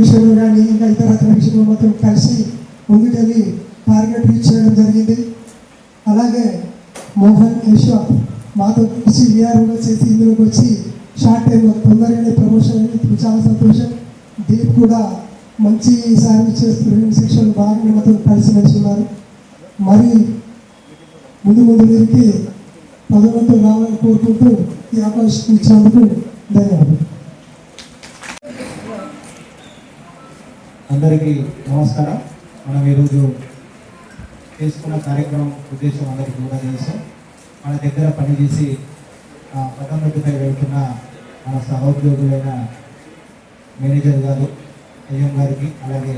విషయంలో కానీ ఇంకా ఇతరత్ర విషయంలో మొత్తం కలిసి ముందుకెళ్ళి టార్గెట్ రీచ్ చేయడం జరిగింది. అలాగే మోహన్ యశ్వ మాతో కలిసి విఆర్ కూడా చేసి ఇందులోకి వచ్చి షార్ట్ టైంలో తొందరగానే ప్రమోషన్ అయింది చాలా సంతోషం. దీప్ కూడా మంచి సర్వీస్ చేస్తున్న శిక్షణ బాగా మాతో కలిసి మెలిసి ఉన్నారు మరి ముందు ముందు దీనికి పదవంతు రావాలని కోరుకుంటూ ఈ అవకాశం ఇచ్చినందుకు ధన్యవాదాలు. అందరికీ నమస్కారం. మనం ఈరోజు చేసుకున్న కార్యక్రమం ఉద్దేశం అందరికీ కూడా తెలుసు. మన దగ్గర పనిచేసి ఆ, పదోన్నతిపై వెళ్తున్న మన సహోద్యోగులైన మేనేజర్ గారు అయ్యం గారికి అలాగే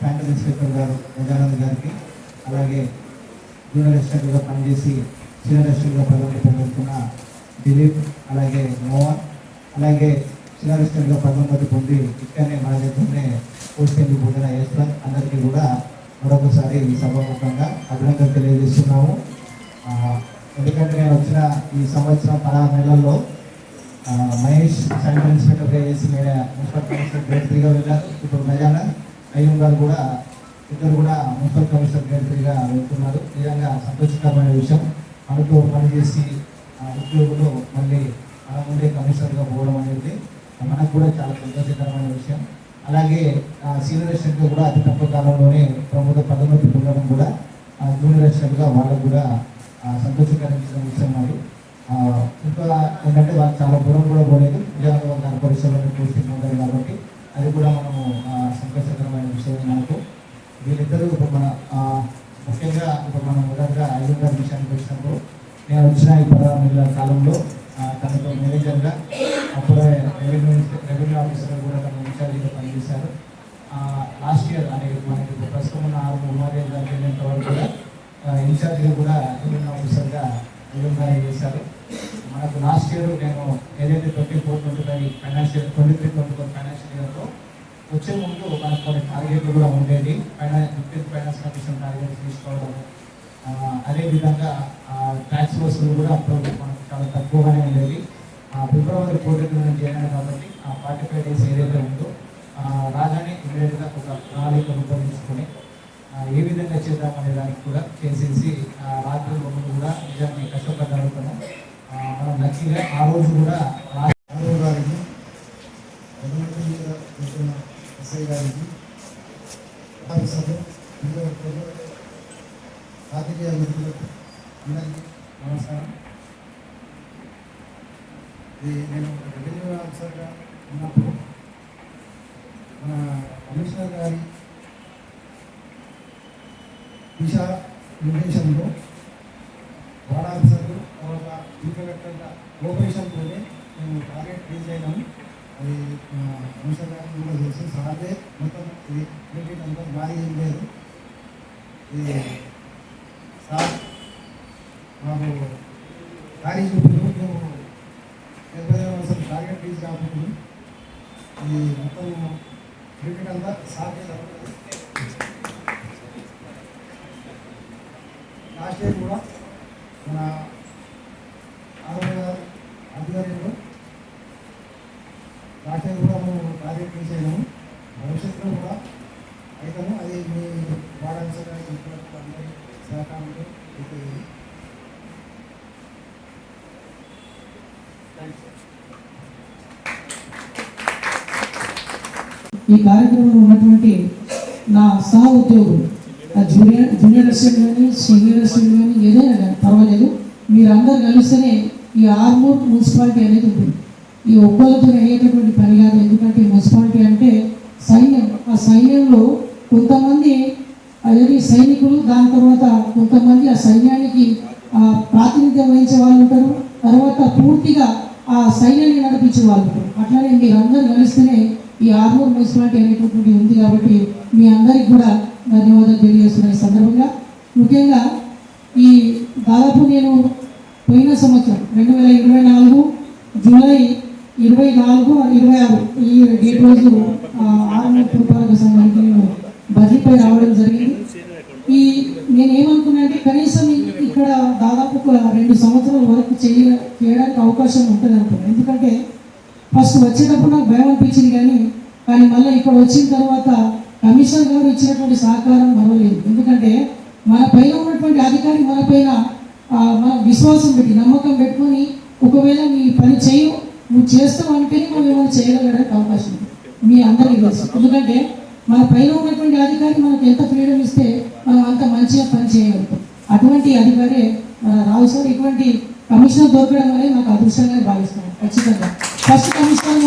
ప్యాంటల్ ఇన్స్పెక్టర్ గారు గజానంద్ గారికి అలాగే జూనియర్ అసిస్టెంట్గా పనిచేసి సీనియర్ అసిస్టెంట్గా పదోన్నతి పొందుతున్న దిలీప్ అలాగే మోహన్ అలాగే సీనియర్ అసిస్టెంట్గా పదోన్నతి పొంది ఇక్కడనే మన దగ్గరనే పోస్టింగ్ పొందిన యశ్వంత్ అందరికీ కూడా మరొకసారి ఈ సభాముఖంగా అభినందన తెలియజేస్తున్నాము. ఎందుకంటే నేను వచ్చిన ఈ సంవత్సరం పదహారు నెలల్లో మహేష్ సెంట్రల్ ఇన్స్పెక్టర్గా చేసి నేను మున్సిపల్ కమిషనర్ గ్రేడ్ త్రీగా ఇప్పుడు గజాన అయ్యం గారు కూడా ఇద్దరు కూడా మున్సిపల్ కమిషనర్ గ్రేడ్ త్రీగా వెళ్తున్నారు. నిజంగా సంతోషకరమైన విషయం. మనతో పనిచేసి ఆ, ఉద్యోగులు మళ్ళీ మన ముందే కమిషనర్గా పోవడం అనేది మనకు కూడా చాలా సంతోషకరమైన విషయం. అలాగే సీనియర్ అసిస్టెంట్గా కూడా అతి తక్కువ కాలంలోనే ప్రముఖ పదోన్నతి పొందడం కూడా జూనియర్ అసిస్టెంట్గా వాళ్ళకు కూడా ఆ, సంతోషకరమైన విషయం అది ఇంకా ఏంటంటే వాళ్ళు చాలా దూరం కూడా పోలేదు. నిజంగా వాళ్ళ పరిశ్రమలో పోస్టింగ్ ఉంటారు కాబట్టి అది కూడా మనము సంతోషకరమైన విషయం మనకు. వీళ్ళిద్దరూ ఇప్పుడు మన ముఖ్యంగా ఇప్పుడు మనం మొదటగా ఐదు గారి విషయానికి వచ్చినప్పుడు నేను వచ్చిన ఈ పదహారు నెలల కాలంలో తనతో మేనేజర్గా అప్పుడే రెవెన్యూ రెవెన్యూ ఆఫీసర్ కూడా తన ఇన్ఛార్జిగా పనిచేశారు. లాస్ట్ ఇయర్ అనేది మనకి ప్రస్తుతం ఉన్న ఆరు ఉమారే గారు వెళ్ళేంత వరకు కూడా ఆ, ఇన్ఛార్జిగా కూడా రెవెన్యూ ఆఫీసర్గా రెవెన్యూ చేశారు. మనకు లాస్ట్ ఇయర్ నేను ఏదైతే twenty four twenty five financial twenty three twenty four financial ఇయర్లో వచ్చే ముందు మనకు కొన్ని టార్గెట్లు కూడా ఉండేది finance fifteenth finance commission target తీసుకోవడం అదేవిధంగా ట్యాక్స్ వసూలు కూడా అప్పుడు చాలా తక్కువగానే ఉండేది. ఆ, ఫిబ్రవరి ఫోర్టీన్ నుంచి అయినాయి కాబట్టి ఆ ఫార్టీ ఫైవ్ డేస్ ఏదైతే ఉందో ఆ, రాగానే ఇమీడియట్గా ఒక ప్రణాళిక రూపొందించుకొని ఏ విధంగా చేద్దామనే దానికి కూడా చేసేసి రాత్రి ముందు కూడా నిజాన్ని కష్టపడగలుగుతాము మనం లక్కీగా ఆ రోజు కూడా రా- గారికి ఎస్ఐ గారికి రాజకీయ మిత్రులకు అందరికీ నమస్కారం ఇది నేను రెవెన్యూ ఆఫీసర్గా ఉన్నప్పుడు మన కమిషనర్ గారి దిశా నిర్దేశంలో వార్డ్ ఆఫీసర్లు తర్వాత ఈ కలెక్టర్ల కోఆపరేషన్తోనే మేము టార్గెట్ రీచ్ అయినాము. అది కమిషనర్ గారికి కూడా తెలుసు. సార్లే మొత్తం ఇది క్రెడిట్ అంతా భారీ ఏం లేదు. ఇది సార్ మాకు దారి చూపుతూ మేము డెబ్బై అసలు టార్గెట్ రీచ్ కాకపోతుంది ఈ మొత్తం క్రికెట్ అంతా సార్కే లాస్ట్ ఇయర్ కూడా మన ఆరోగ్య గారు ఆధ్వర్యంలో లాస్ట్ ఇయర్ కూడా మేము టార్గెట్ రీచ్ భవిష్యత్తులో కూడా అవుతాము అది మీ వాడాల్సిన అందరి సహకారంతో ఈ కార్యక్రమంలో ఉన్నటువంటి నా సహ ఉద్యోగులు ఆ జూనియర్ జూనియర్ అసిస్టెంట్ కానీ సీనియర్ అసిస్టెంట్ కానీ ఏదైనా కానీ పర్వాలేదు మీరందరూ కలిస్తేనే ఈ ఆర్మూర్ మున్సిపాలిటీ అనేది ఉంటుంది. ఈ ఒక్కరితో అయ్యేటటువంటి పని కాదు ఎందుకంటే మున్సిపాలిటీ అంటే సైన్యం. ఆ సైన్యంలో కొంతమంది అదే సైనికులు దాని తర్వాత కొంతమంది ఆ సైన్యానికి ప్రాతినిధ్యం వహించే వాళ్ళు ఉంటారు. తర్వాత పూర్తిగా ఆ సైన్యాన్ని నడిపించే వాళ్ళు ఉంటారు. అట్లానే మీరందరూ కలిస్తేనే ఈ ఆర్మూర్ మున్సిపాలిటీ అనేటటువంటి ఉంది కాబట్టి మీ అందరికి కూడా ధన్యవాదాలు తెలియజేస్తున్న సందర్భంగా. ముఖ్యంగా ఈ దాదాపు నేను పోయిన సంవత్సరం రెండు వేల ఇరవై నాలుగు జూలై ఇరవై నాలుగు ఇరవై ఆరు ఈ డేట్ రోజు ఆర్మూర్ పురపాలక సంఘానికి నేను బదిలీపై రావడం జరిగింది. ఈ నేను అంటే కనీసం ఇక్కడ దాదాపు రెండు సంవత్సరాల వరకు చేయ చేయడానికి అవకాశం ఉంటుంది అనుకున్నాను ఎందుకంటే ఫస్ట్ వచ్చేటప్పుడు నాకు భయం అనిపించింది కానీ కానీ మళ్ళీ ఇక్కడ వచ్చిన తర్వాత కమిషనర్ గారు ఇచ్చినటువంటి సహకారం మరవలేదు. ఎందుకంటే మన పైన ఉన్నటువంటి అధికారి మన పైన మన విశ్వాసం పెట్టి నమ్మకం పెట్టుకొని ఒకవేళ నీ పని చేయు నువ్వు చేస్తావు అంటేనే మనం ఏమైనా చేయగలగడానికి అవకాశం ఉంది. మీ అందరికీ తెలుసు. ఎందుకంటే మన పైన ఉన్నటువంటి అధికారి మనకు ఎంత ఫ్రీడమ్ ఇస్తే మనం అంత మంచిగా పని చేయగలుగుతాం. అటువంటి అధికారే మన రావు సార్ ఇటువంటి కమిషనర్ దొరకడం అనేది నాకు అదృష్టంగా భావిస్తున్నాను ఖచ్చితంగా ఫస్ట్ కమిషనర్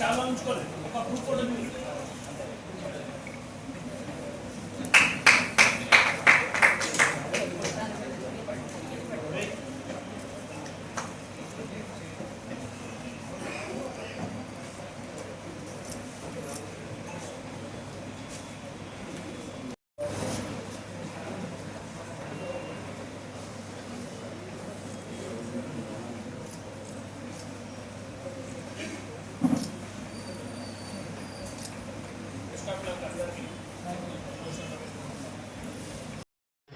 চার লঞ্চ করে